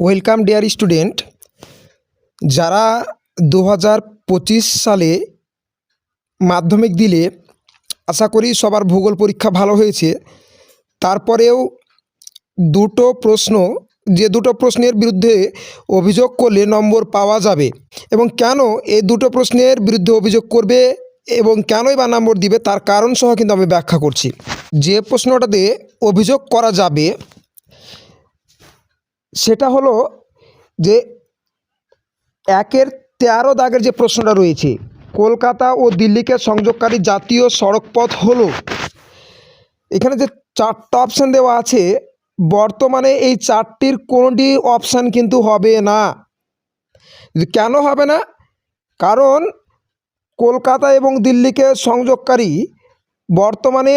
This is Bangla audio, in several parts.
ওয়েলকাম ডিয়ার স্টুডেন্ট, যারা দু পঁচিশ সালে মাধ্যমিক দিলে, আশা করি সবার ভূগোল পরীক্ষা ভালো হয়েছে। তারপরেও দুটো প্রশ্ন, যে দুটো প্রশ্নের বিরুদ্ধে অভিযোগ করলে নম্বর পাওয়া যাবে এবং কেন এই দুটো প্রশ্নের বিরুদ্ধে অভিযোগ করবে এবং কেনই বা নম্বর দিবে তার কারণসহ কিন্তু আমি ব্যাখ্যা করছি। যে প্রশ্নটাতে অভিযোগ করা যাবে সেটা হলো যে একের তেরো দাগের যে প্রশ্নটা রয়েছে, কলকাতা ও দিল্লিকে সংযোগকারী জাতীয় সড়কপথ হলো। এখানে যে চারটা অপশান দেওয়া আছে, বর্তমানে এই চারটির কোনোটি অপশান কিন্তু হবে না। কেন হবে না? কারণ কলকাতা এবং দিল্লিকে সংযোগকারী বর্তমানে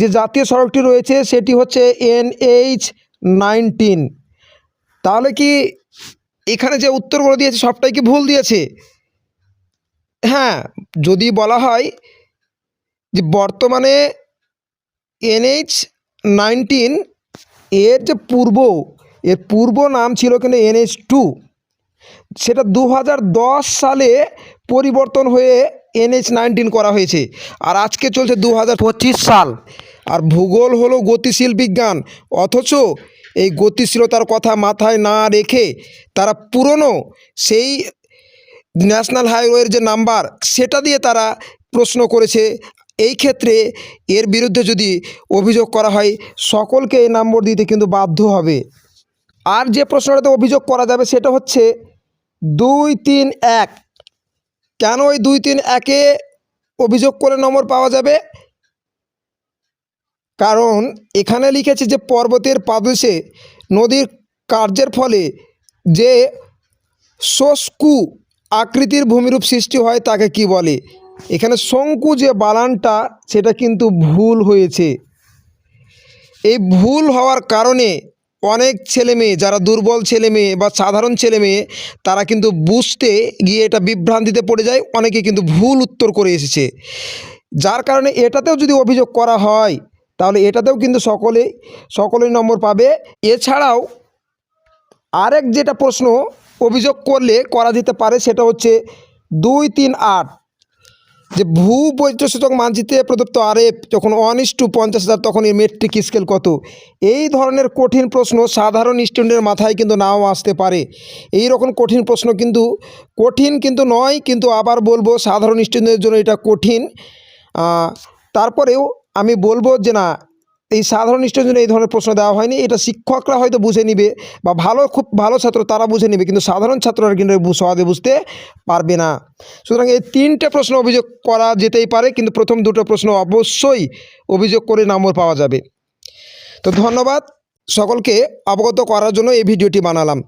যে জাতীয় সড়কটি রয়েছে, সেটি হচ্ছে এনএইচ নাইনটিন তাহলে কি এখানে যে উত্তরগুলো দিয়েছে, সবটাই কি ভুল দিয়েছে? হ্যাঁ যদি বলা হয় যে বর্তমানে এনএইচ নাইনটিন এর যে পূর্ব, এর পূর্ব নাম ছিল কিন্তু এনএইচ টু, সেটা দু হাজার দশ সালে পরিবর্তন হয়ে এনএইচ নাইনটিন করা হয়েছে। আর আজকে চলছে দু হাজার পঁচিশ সাল। আর ভূগোল হলো গতিশীল বিজ্ঞান। অথচ এই গতিশীলতার কথা মাথায় না রেখে তারা পুরনো সেই ন্যাশনাল হাইওয়ের যে নাম্বার, সেটা দিয়ে তারা প্রশ্ন করেছে। এই ক্ষেত্রে এর বিরুদ্ধে যদি অভিযোগ করা হয়, সকলকে এই নম্বর দিতে কিন্তু বাধ্য হবে। আর যে প্রশ্নটাতে অভিযোগ করা যাবে, সেটা হচ্ছে দুই তিন এক। কেন ওই দুই তিন একে অভিযোগ করে নম্বর পাওয়া যাবে? কারণ এখানে লিখেছে যে পর্বতের পাদদেশে নদীর কার্যের ফলে যে শস্কু আকৃতির ভূমিরূপ সৃষ্টি হয় তাকে কি বলে? এখানে শঙ্কু যে বালানটা, সেটা কিন্তু ভুল হয়েছে। এই ভুল হওয়ার কারণে অনেক ছেলে মেয়ে, যারা দুর্বল ছেলে মেয়ে বা সাধারণ ছেলে মেয়ে, তারা কিন্তু বুঝতে গিয়ে এটা বিভ্রান্তিতে পড়ে যায়। অনেকে কিন্তু ভুল উত্তর করে এসেছে। যার কারণে এটাতেও যদি অভিযোগ করা হয়, তাহলে এটাতেও কিন্তু সকলে সকলেই নম্বর পাবে। এছাড়াও আরেক যেটা প্রশ্ন অভিযোগ করলে করা যেতে পারে, সেটা হচ্ছে দুই তিন আট। যে ভূ বৈচিত্র্যসূচক মানচিত্রে প্রদত্ত আরএফ যখন ওয়ান ইস টু পঞ্চাশ হাজার, তখন এর মেট্রিক স্কেল কত? এই ধরনের কঠিন প্রশ্ন সাধারণ স্টুডেন্টের মাথায় কিন্তু নাও আসতে পারে। এই রকম কঠিন প্রশ্ন কিন্তু, কঠিন কিন্তু নয়, কিন্তু আবার বলব সাধারণ স্টুডেন্টের জন্য এটা কঠিন। তারপরেও আমি বলব যে না এই সাধারণ স্টুডেন্টের এই ধরনের প্রশ্ন দেওয়া হয়নি। এটা শিক্ষকরা হয়তো বুঝে নিবে বা ভালো, খুব ভালো ছাত্র তারা বুঝে নিবে, কিন্তু সাধারণ ছাত্ররা কিন্তু সহজে বুঝতে পারবে না। সুতরাং এই তিনটে প্রশ্ন অভিযোগ করা যেতেই পারে, কিন্তু প্রথম দুটো প্রশ্ন অবশ্যই অভিযোগ করে নম্বর পাওয়া যাবে। তো ধন্যবাদ সকলকে অবগত করার জন্য এই ভিডিওটি বানালাম।